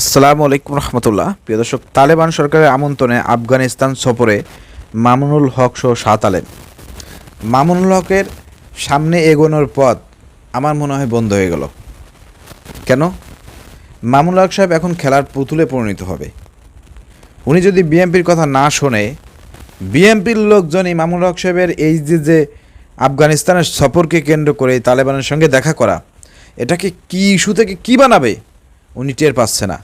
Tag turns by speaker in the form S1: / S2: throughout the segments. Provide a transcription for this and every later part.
S1: আসসালামু আলাইকুম রহমতুল্লাহ। প্রিয় দর্শক, তালেবান সরকারের আমন্ত্রণে আফগানিস্তান সফরে মামুনুল হক সহ সাত আলেম। মামুনুল হকের সামনে এগোনোর পথ আমার মনে হয় বন্ধ হয়ে গেল। কেন? মামুনুল হক সাহেব এখন খেলার পুতুলে পরিণত হবে। উনি যদি বিএনপির কথা না শোনে, বিএনপির লোকজনই মামুনুল হক সাহেবের এই যে যে আফগানিস্তানের সফরকে কেন্দ্র করে তালেবানের সঙ্গে দেখা করা, এটাকে কি ইস্যু থেকে কী বানাবে, উনি টের পাচ্ছে না।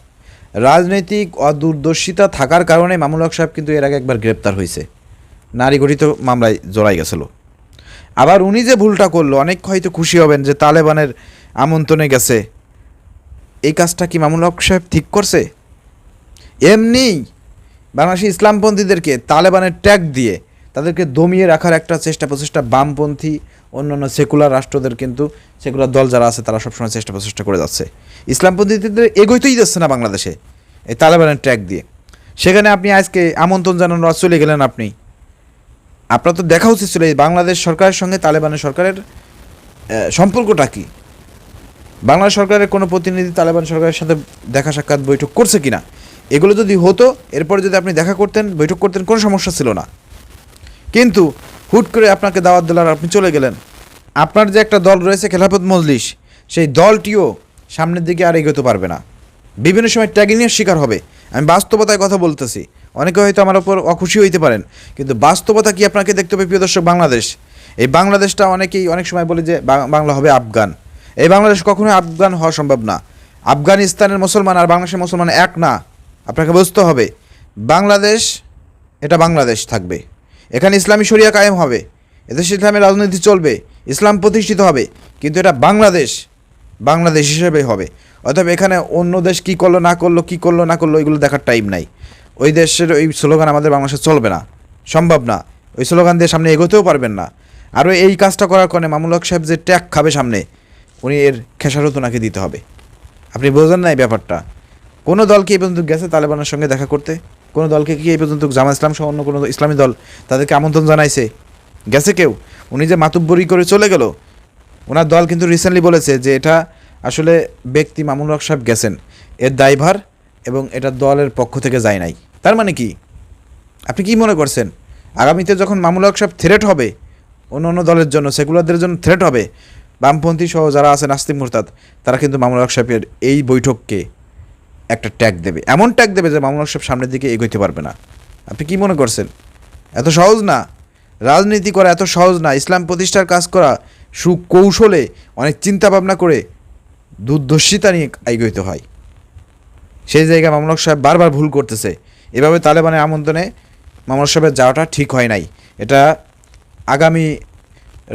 S1: রাজনৈতিক অদূরদর্শিতা থাকার কারণে মামুল হক সাহেব কিন্তু এর আগে একবার গ্রেপ্তার হয়েছে। নারী গঠিত মামলায় জড়াই গেছিল। আবার উনি যে ভুলটা করল, অনেক হয়তো খুশি হবেন যে তালেবানের আমন্ত্রণে গেছে। এই কাজটা কি মামুল হক সাহেব ঠিক করছে? এমনি বাংলাদেশি ইসলামপন্থীদেরকে তালেবানের ট্যাগ দিয়ে তাদেরকে দমিয়ে রাখার একটা চেষ্টা প্রচেষ্টা বামপন্থী, অন্যান্য সেকুলার রাষ্ট্রদের কিন্তু সেকুলার দল যারা আছে তারা সবসময় চেষ্টা প্রচেষ্টা করে যাচ্ছে। ইসলামপন্থীদের এগোইতেই যাচ্ছে না বাংলাদেশে। এই তালেবানের ট্র্যাক দিয়ে। সেখানে আপনি আজকে আমন্ত্রণ জানানো চলে গেলেন আপনি। আপনার তো দেখা উচিত ছিল, এই বাংলাদেশ সরকারের সঙ্গে তালেবানের সরকারের সম্পর্কটা কী? বাংলাদেশ সরকারের কোনো প্রতিনিধি তালেবান সরকারের সাথে দেখা সাক্ষাৎ বৈঠক করছে কিনা? এগুলো যদি হতো, এরপরে যদি আপনি দেখা করতেন, বৈঠক করতেন, কোনো সমস্যা ছিল না। কিন্তু হুট করে আপনাকে দাওয়াত দিল আর আপনি চলে গেলেন। আপনার যে একটা দল রয়েছে খেলাফত মজলিস, সেই দলটিও সামনের দিকে আর এগোতে পারবে না। বিভিন্ন সময় ট্যাগিংয়ের শিকার হবে। আমি বাস্তবতায় কথা বলতেছি। অনেকে হয়তো আমার ওপর অখুশি হইতে পারেন, কিন্তু বাস্তবতা কি আপনাকে দেখতে হবে প্রিয় দর্শক বাংলাদেশ? এই বাংলাদেশটা অনেকেই অনেক সময় বলে যে বাংলা হবে আফগান। এই বাংলাদেশ কখনোই আফগান হওয়া সম্ভব না। আফগানিস্তানের মুসলমান আর বাংলাদেশের মুসলমান এক না। আপনাকে বুঝতে হবে, বাংলাদেশ, এটা বাংলাদেশ থাকবে। এখানে ইসলামী শরিয়া কায়েম হবে। এদেশে ইসলামের রাজনীতি চলবে, ইসলাম প্রতিষ্ঠিত হবে, কিন্তু এটা বাংলাদেশ বাংলাদেশ হিসেবে হবে। অতএব এখানে অন্য দেশ কী করল, না করল, কী করল, না করল এগুলো দেখার টাইম নাই। ওই দেশের ওই স্লোগান আমাদের বাংলাদেশে চলবে না, সম্ভব না। ওই স্লোগান দিয়ে সামনে এগোতেও পারবেন না। আরও এই কাজটা করার কারণে মামুল হক সাহেব যে ট্যাগ খাবে সামনে, উনি এর খেসারত ওনাকে দিতে হবে। আপনি বোঝেন না এই ব্যাপারটা। কোনো দলকে এই পর্যন্ত গেছে তালেবানের সঙ্গে দেখা করতে? কোনো দলকে কি এই পর্যন্ত জামা ইসলাম সহ অন্য কোনো ইসলামী দল তাদেরকে আমন্ত্রণ জানাইছে? গেছে কেউ? উনি যে মাতুব্বরি করে চলে গেল, ওনার দল কিন্তু রিসেন্টলি বলেছে যে এটা আসলে ব্যক্তি মামুন হক সাহেব গেছেন, এর দায়ভার এবং এটা দলের পক্ষ থেকে যায় নাই। তার মানে কি? আপনি কি মনে করছেন? আগামীতে যখন মামুল হক সাহেব থ্রেট হবে অন্য অন্য দলের জন্য, সেকুলারদের জন্য থ্রেট হবে, বামপন্থী সহ যারা আছে নাস্তিক মুরতাদ, তারা কিন্তু মামুল হক সাহেবের এই বৈঠককে একটা ট্যাগ দেবে। এমন ট্যাগ দেবে যে মামুন হক সাহেব সামনের দিকে এগোতে পারবে না। আপনি কি মনে করছেন? এত সহজ না? রাজনীতি করা এত সহজ না? ইসলাম প্রতিষ্ঠার কাজ করা সুকৌশলে অনেক চিন্তা ভাবনা করে দুর্দর্শিতা নিয়ে এগোতে হয়। সেই জায়গায় মামুন হক সাহেব বারবার ভুল করতেছে। এভাবে তালেবানের আমন্ত্রণে মামুন হক সাহেবের যাওয়াটা ঠিক হয় নাই। এটা আগামী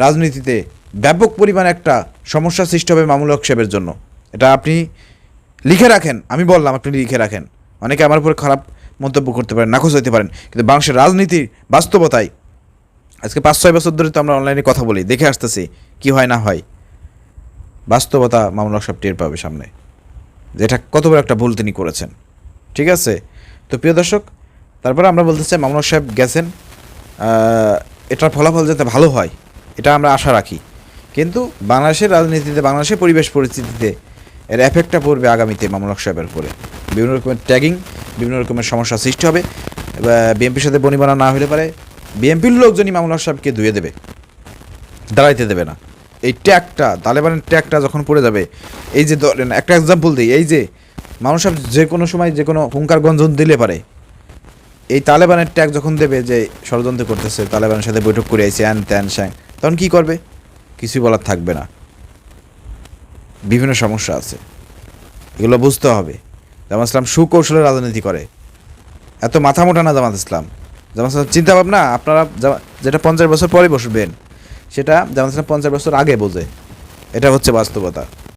S1: রাজনীতিতে ব্যাপক পরিমাণে একটা সমস্যা সৃষ্টি হবে মামুল হক সাহেবের জন্য। এটা আপনি লিখে রাখেন, আমি বললাম আপনি লিখে রাখেন। অনেকে আমার উপর খারাপ মন্তব্য করতে পারেন, নাকচ হইতে পারেন। কিন্তু বাংলাদেশের রাজনীতির বাস্তবতায় আজকে পাঁচ ছয় বছর ধরে তো আমরা অনলাইনে কথা বলি, দেখে আসতেছি কি হয় না হয়। বাস্তবতা মামলা সব টের পাবে সামনে। যে এটা কত বড় একটা ভুল তিনি করেছেন। ঠিক আছে? তো প্রিয় দর্শক, তারপরে আমরা বলতে চাই মামলা সাহেব গেছেন এটার ফলাফল যাতে ভালো হয়, এটা আমরা আশা রাখি। কিন্তু বাংলাদেশের রাজনীতিতে, বাংলাদেশের পরিবেশ পরিস্থিতিতে এর এফেক্টটা পড়বে আগামীতে হক সাহেবের উপরে। বিভিন্ন রকমের ট্যাগিং বিভিন্ন রকমের সমস্যা সৃষ্টি হবে। বিএনপির সাথে বনিবনা না হলে পারে। বিএনপির লোকজনই হক সাহেবকে ধুয়ে দেবে। দাঁড়াইতে দেবে না। এই ট্যাগটা, তালেবানের ট্যাগটা যখন পড়ে যাবে, এই যে ধরেন, একটা এক্সাম্পল দিই, এই যে মানুষ যে কোনো সময় যে কোনো হুঙ্কার গঞ্জন দিলে পারে, এই তালেবানের ট্যাগ যখন দেবে যে ষড়যন্ত্র করতেছে, তালেবানের সাথে বৈঠক করে আইছে অ্যান ত্যান স্যাং, তখন কী করবে? কিছুই বলার থাকবে না। বিভিন্ন সমস্যা আছে। এগুলো বুঝতে হবে। জামাত ইসলাম সুকৌশলে রাজনীতি করে। এত মাথা মোটা না জামাত ইসলাম। জামাত ইসলাম চিন্তা ভাবনা আপনারা যেটা পঞ্চাশ বছর পরে বসবেন সেটা জামাত ইসলাম পঞ্চাশ বছর আগে বোঝে। এটা হচ্ছে বাস্তবতা।